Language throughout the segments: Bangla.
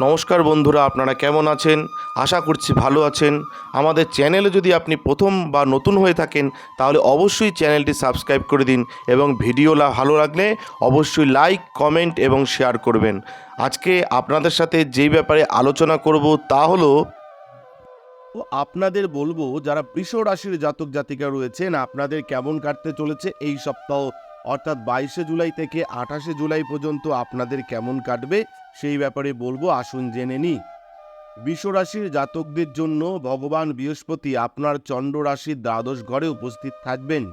নমস্কার বন্ধুরা, আপনারা কেমন আছেন? আশা করছি ভালো আছেন। আমাদের চ্যানেলে যদি আপনি প্রথম বা নতুন হয়ে থাকেন, তাহলে অবশ্যই চ্যানেলটি সাবস্ক্রাইব করে দিন এবং ভিডিওলা ভালো লাগলে অবশ্যই লাইক, কমেন্ট এবং শেয়ার করবেন। আজকে আপনাদের সাথে যেই ব্যাপারে আলোচনা করব তা হলো আপনাদের বলব, যারা বৃষ রাশির জাতক জাতিকা রয়েছেন, আপনাদের কেমন কাটতে চলেছে এই সপ্তাহ অর্থাৎ বাইশে জুলাই থেকে আঠাশে জুলাই পর্যন্ত আপনাদের কেমন কাটবে সেই ব্যাপারে বলব, আসুন জেনে নি বিশ্বরাশির জাতকদের জন্য ভগবান বৃহস্পতি আপনার চন্দ্র রাশির দ্বাদশ ঘরে উপস্থিত থাকবেন।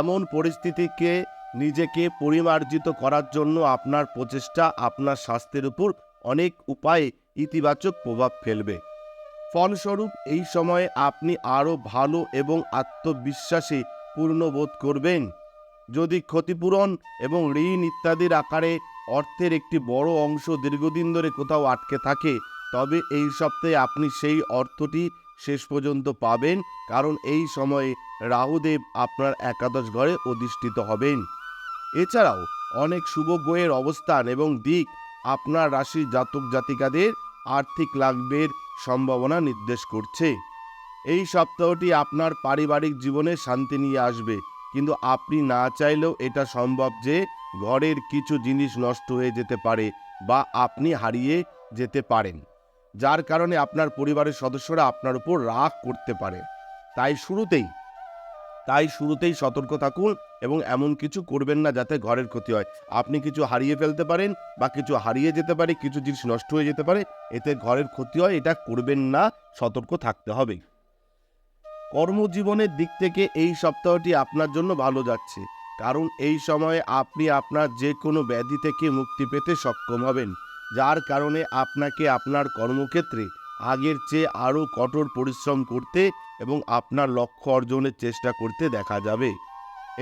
এমন পরিস্থিতিকে নিজেকে পরিমার্জিত করার জন্য আপনার প্রচেষ্টা, আপনার স্বাস্থ্যের উপর অনেক উপায়ে ইতিবাচক প্রভাব ফেলবে। ফলস্বরূপ এই সময়ে আপনি আরও ভালো এবং আত্মবিশ্বাসী পূর্ণ বোধ করবেন। যদি ক্ষতিপূরণ এবং ঋণ ইত্যাদির আকারে অর্থের একটি বড় অংশ দীর্ঘদিন ধরে কোথাও আটকে থাকে, তবে এই সপ্তাহে আপনি সেই অর্থটি শেষ পর্যন্ত পাবেন, কারণ এই সময়ে রাহুদেব আপনার একাদশ ঘরে অধিষ্ঠিত হবেন। এছাড়াও অনেক শুভ গ্রহের অবস্থান এবং দিক আপনার রাশির জাতক জাতিকাদের আর্থিক লাভের সম্ভাবনা নির্দেশ করছে। এই সপ্তাহটি আপনার পারিবারিক জীবনে শান্তি নিয়ে আসবে। কিন্তু আপনি না চাইলেও এটা সম্ভব যে ঘরের কিছু জিনিস নষ্ট হয়ে যেতে পারে বা আপনি হারিয়ে যেতে পারেন। যার কারণে আপনার পরিবারের সদস্যরা আপনার উপর রাগ করতে পারে। তাই শুরুতেই তাই শুরুতেই সতর্ক থাকুন এবং এমন কিছু করবেন না যাতে ঘরের ক্ষতি হয়। আপনি কিছু হারিয়ে ফেলতে পারেন বা কিছু হারিয়ে যেতে পারে, কিছু জিনিস নষ্ট হয়ে যেতে পারে, এতে ঘরের ক্ষতি হয়, এটা করবেন না, সতর্ক থাকতে হবে। কর্মজীবনের দিক থেকে এই সপ্তাহটি আপনার জন্য ভালো যাচ্ছে। কারণ এই সময়ে আপনি আপনার যে কোনো ব্যাধি থেকে মুক্তি পেতে সক্ষম হবেন, যার কারণে আপনাকে আপনার কর্মক্ষেত্রে আগের চেয়ে আরও কঠোর পরিশ্রম করতে এবং আপনার লক্ষ্য অর্জনের চেষ্টা করতে দেখা যাবে।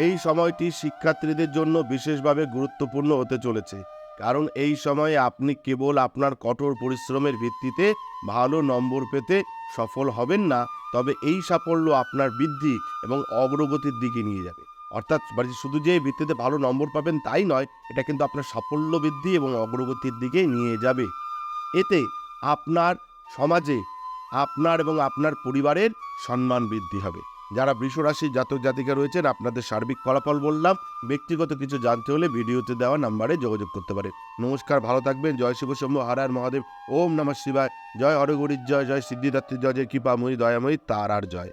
এই সময়টি শিক্ষার্থীদের জন্য বিশেষভাবে গুরুত্বপূর্ণ হতে চলেছে, কারণ এই সময়ে আপনি কেবল আপনার কঠোর পরিশ্রমের ভিত্তিতে ভালো নম্বর পেতে সফল হবেন না তবে এই সাফল্য আপনার বৃদ্ধি এবং অগ্রগতির দিকে নিয়ে যাবে। অর্থাৎ বাড়িতে শুধু যে ভিত্তিতে ভালো নম্বর পাবেন তাই নয়, এটা কিন্তু আপনার সাফল্য বৃদ্ধি এবং অগ্রগতির দিকে নিয়ে যাবে। এতে আপনার সমাজে, আপনার এবং আপনার পরিবারের সম্মান বৃদ্ধি হবে। যারা বৃষরাশি জাতক জাতিকা রয়েছেন, আপনাদের সার্বিক ফলাফল বললাম। ব্যক্তিগত কিছু জানতে হলে ভিডিওতে দেওয়া নাম্বারে যোগাযোগ করতে পারে নমস্কার, ভালো থাকবেন। জয় শিব শম্ভু হারার মহাদেব। ওম নমঃ শিবায়। জয় হরগরির জয় জয় সিদ্ধিদাত্রী জয় জয় কৃপাময়ী, দয়াময়ী তার আর জয়।